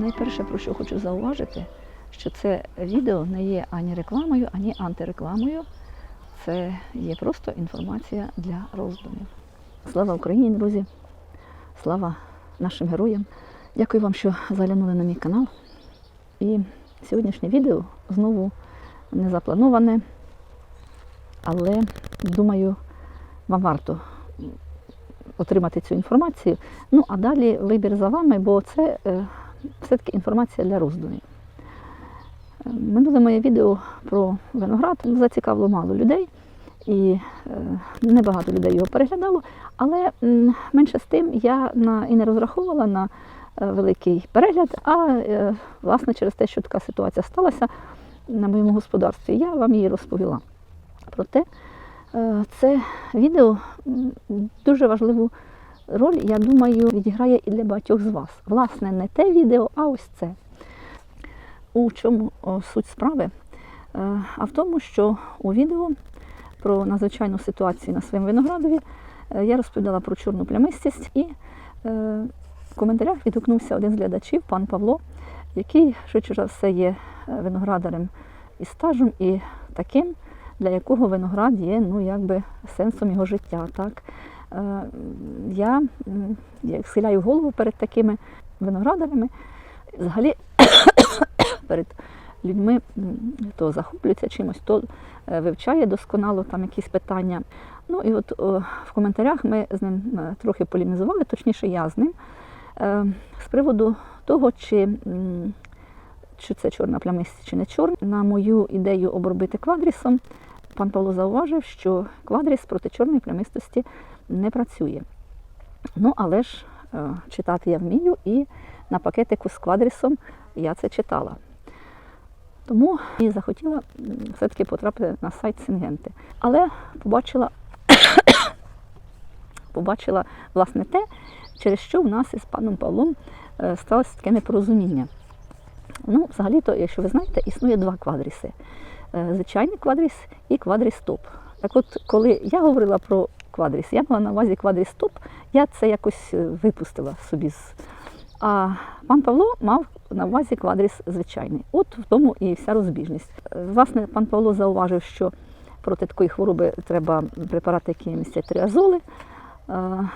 Найперше, про що хочу зауважити, що це відео не є ані рекламою, ані антирекламою. Це є просто інформація для роздумів. Слава Україні, друзі! Слава нашим героям! Дякую вам, що заглянули на мій канал. І сьогоднішнє відео знову не заплановане, але думаю, вам варто отримати цю інформацію. Ну, а далі вибір за вами, бо це все-таки інформація для роздумів. Е, Минуле моє відео про виноград зацікавило мало людей, і е, небагато людей його переглядало, але менше з тим я на, і не розраховувала на е, великий перегляд, а власне через те, що така ситуація сталася на моєму господарстві, я вам її розповіла. Проте це відео дуже важливу роль, я думаю, відіграє і для багатьох з вас. Власне, не те відео, а ось це. У чому суть справи? Е, А в тому, що у відео про надзвичайну ситуацію на своєму виноградові е, я розповідала про чорну плямистість і е, в коментарях відгукнувся один з глядачів, пан Павло, який швидше за все є виноградарем із стажем і таким, для якого виноград є ну, якби сенсом його життя. Так? Е, Я схиляю голову перед такими виноградарями, взагалі перед людьми, м, хто захоплюється чимось, хто е, вивчає досконало там якісь питання. Ну і от в коментарях ми з ним е, трохи полемізували, точніше, я з ним, з приводу того, чи, чи це чорна плямистість, чи не чорна. На мою ідею обробити квадрісом, пан Павло зауважив, що квадріс проти чорної плямистості не працює. Ну, але ж е, читати я вмію, і на пакетику з квадрісом я це читала. Тому і захотіла все-таки потрапити на сайт Сингенти. Але побачила, побачила власне те, через що в нас із паном Павлом е, сталося таке непорозуміння. Ну, взагалі-то, якщо ви знаєте, існує два квадріси: Е, звичайний квадріс і квадріс топ. Так от, коли я говорила про квадріс, я мала на увазі квадріс топ, я це якось е, випустила собі. А пан Павло мав на увазі квадріс звичайний. От в тому і вся розбіжність. Е, Власне, пан Павло зауважив, що проти такої хвороби треба препарати, які містять тріазоли. Е,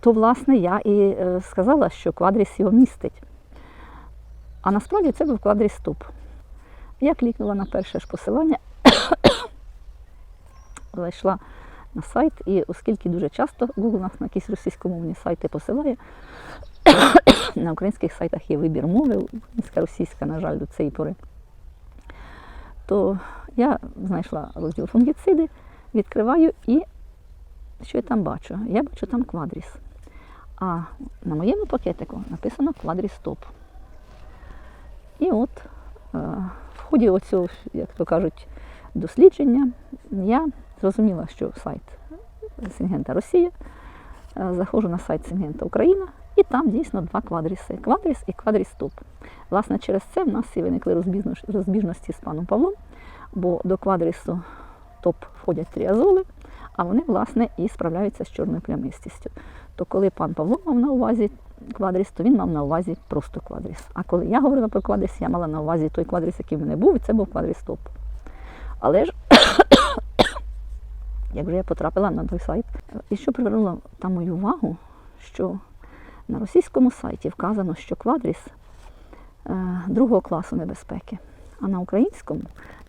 То, власне, я і сказала, що квадріс його містить. А насправді це був квадріс топ. Я клікнула на перше ж посилання, зайшла на сайт, і оскільки дуже часто Google нас на якісь російськомовні сайти посилає, на українських сайтах є вибір мови, українська, російська, на жаль, до цієї пори, то я знайшла розділ фунгіциди, відкриваю і що я там бачу? Я бачу там квадріс. А на моєму пакетику написано квадріс топ. І от е, в ході оцього, як то кажуть, дослідження я зрозуміла, що сайт Сингента Росія, е, заходжу на сайт Сингента Україна, і там дійсно два квадріси квадріс і квадріс топ. Власне, через це в нас і виникли розбіжності з паном Павлом, бо до квадрісу топ входять тріазоли, а вони, власне, і справляються з чорною плямистістю. То коли пан Павло мав на увазі квадріс, то він мав на увазі просто квадріс. А коли я говорила про квадріс, я мала на увазі той квадріс, який в мене був, і це був квадріс топ. Але ж, як вже я потрапила на той сайт, і що привернуло там мою увагу, що на російському сайті вказано, що квадріс е, другого класу небезпеки, а на українському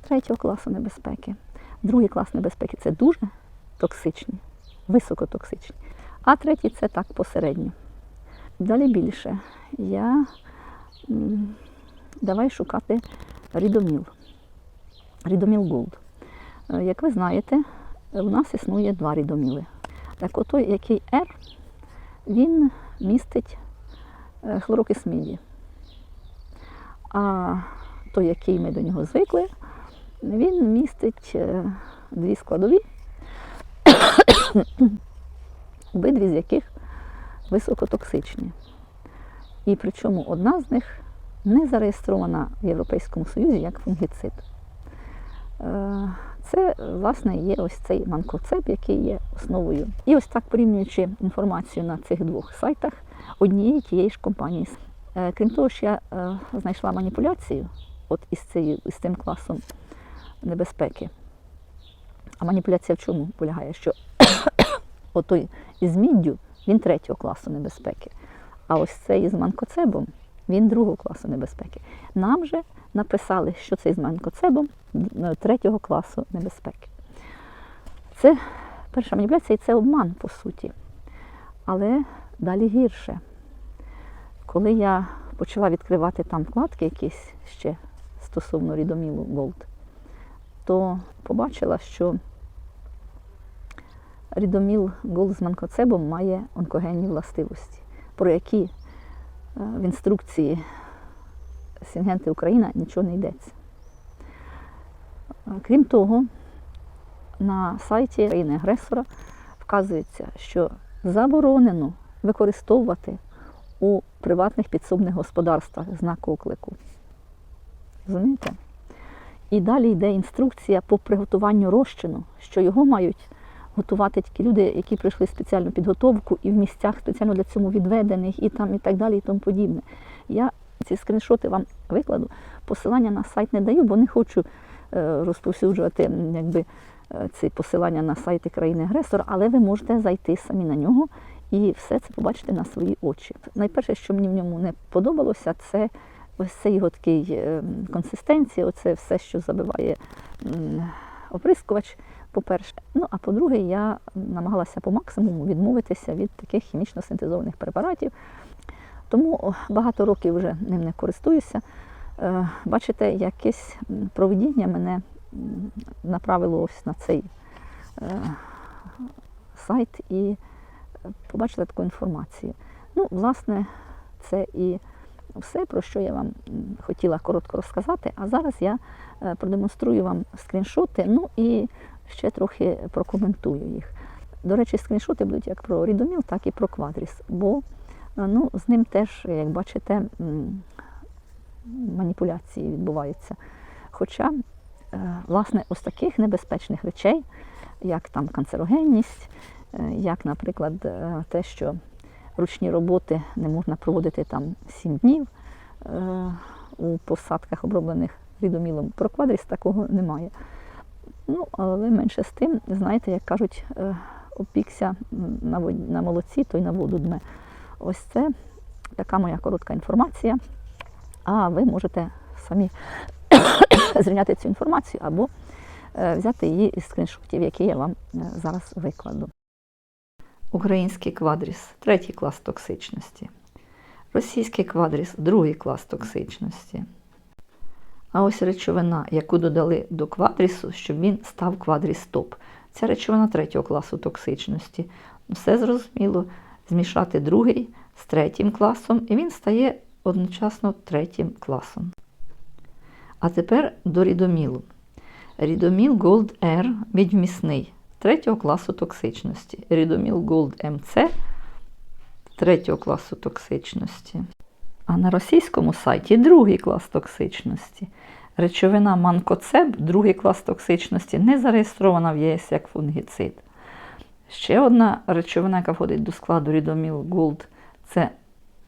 третього класу небезпеки. Другий клас небезпеки це дуже токсичні, високотоксичні. А третій це так посередньо. Далі більше. Я давай шукати рідоміл. Рідоміл Голд. Як ви знаєте, у нас існує два рідоміли. Так от той, який R, він містить е, хлорокис міді. А той, який ми до нього звикли, він містить е, дві складові, обидві з яких високотоксичні. І причому одна з них не зареєстрована в Європейському Союзі як фунгіцид. Це, власне, є ось цей манкоцеп, який є основою. І ось так порівнюючи інформацію на цих двох сайтах однієї тієї ж компанії. Е, Крім того, що я е, знайшла маніпуляцію от із, цією, із цим класом небезпеки. А маніпуляція в чому полягає? Що отой із міддю він третього класу небезпеки. А ось цей із манкоцебом він другого класу небезпеки. Нам же написали, що це із манкоцебом д- третього класу небезпеки. Це перша маніпуляція і це обман, по суті. Але далі гірше. Коли я почала відкривати там вкладки якісь ще стосовно рідомілу Голд, то побачила, що рідоміл Голд з манкоцебом має онкогенні властивості, про які е, в інструкції Сінгенти Україна нічого не йдеться. Е, Крім того, на сайті країни-агресора вказується, що заборонено використовувати у приватних підсобних господарствах знак оклику. Розумієте? І далі йде інструкція по приготуванню розчину, що його мають готувати тільки люди, які пройшли спеціальну підготовку і в місцях спеціально для цього відведених, і там і так далі, і тому подібне. Я ці скріншоти вам викладу. Посилання на сайт не даю, бо не хочу е, розповсюджувати якби, е, ці посилання на сайти країни-агресора, але ви можете зайти самі на нього і все це побачити на свої очі. Найперше, що мені в ньому не подобалося, це ось цей його такий е, консистенція, оце все, що забиває оприскувач, по-перше. Ну, а по-друге, я намагалася по максимуму відмовитися від таких хімічно синтезованих препаратів. Тому багато років вже ним не користуюся. Е, Бачите, якесь проведіння мене направило ось на цей е, сайт і е, побачила таку інформацію. Ну, власне, це і все, про що я вам хотіла коротко розказати. А зараз я продемонструю вам скріншоти, ну і ще трохи прокоментую їх. До речі, скріншоти будуть як про рідоміл, так і про квадріс. Бо е, ну, з ним теж, як бачите, маніпуляції відбуваються. Хоча, е, власне, ось таких небезпечних речей, як там канцерогенність, е, як, наприклад, те, що ручні роботи не можна проводити там 7 днів у посадках, оброблених рідомілом. Про квадріс такого немає. Ну, але менше з тим, знаєте, як кажуть, е, опікся на, вод- на молоці, то й на воду дме. Ось це така моя коротка інформація. А ви можете самі зрівняти цю інформацію або е, взяти її із скріншотів, які я вам е, зараз викладу. Український квадріс третій клас токсичності. Російський квадріс другий клас токсичності. А ось речовина, яку додали до квадрісу, щоб він став квадріс топ. Ця речовина третього класу токсичності. Все зрозуміло. Змішати другий з третім класом, і він стає одночасно третім класом. А тепер до рідомілу. Рідоміл Gold R відмісний третього класу токсичності. Рідоміл Gold MC третього класу токсичності. А на російському сайті другий клас токсичності. Речовина манкоцеб, другий клас токсичності, не зареєстрована в ЄС як фунгіцид. Ще одна речовина, яка входить до складу Рідоміл Gold, це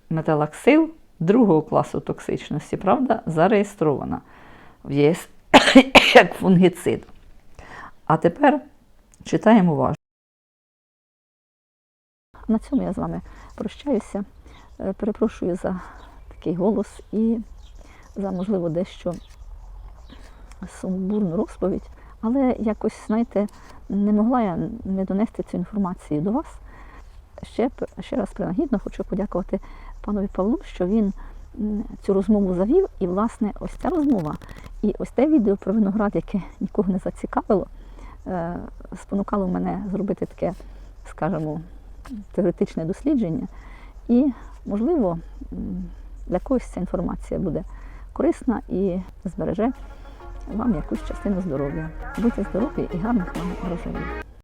металаксил другого класу токсичності, правда, зареєстрована в ЄС як фунгіцид. А тепер читаємо уважно. На цьому я з вами прощаюся. Е, Перепрошую за такий голос і за, можливо, дещо сумбурну розповідь. Але якось, знаєте, не могла я не донести цю інформацію до вас. Ще, ще раз принагідно хочу подякувати панові Павлу, що він цю розмову завів. І, власне, ось ця розмова і ось те відео про виноград, яке нікого не зацікавило, е, спонукало мене зробити таке, скажімо, теоретичне дослідження. І, можливо, для когось ця інформація буде корисна і збереже вам якусь частину здоров'я. Будьте здорові і гарних вам врожаїв.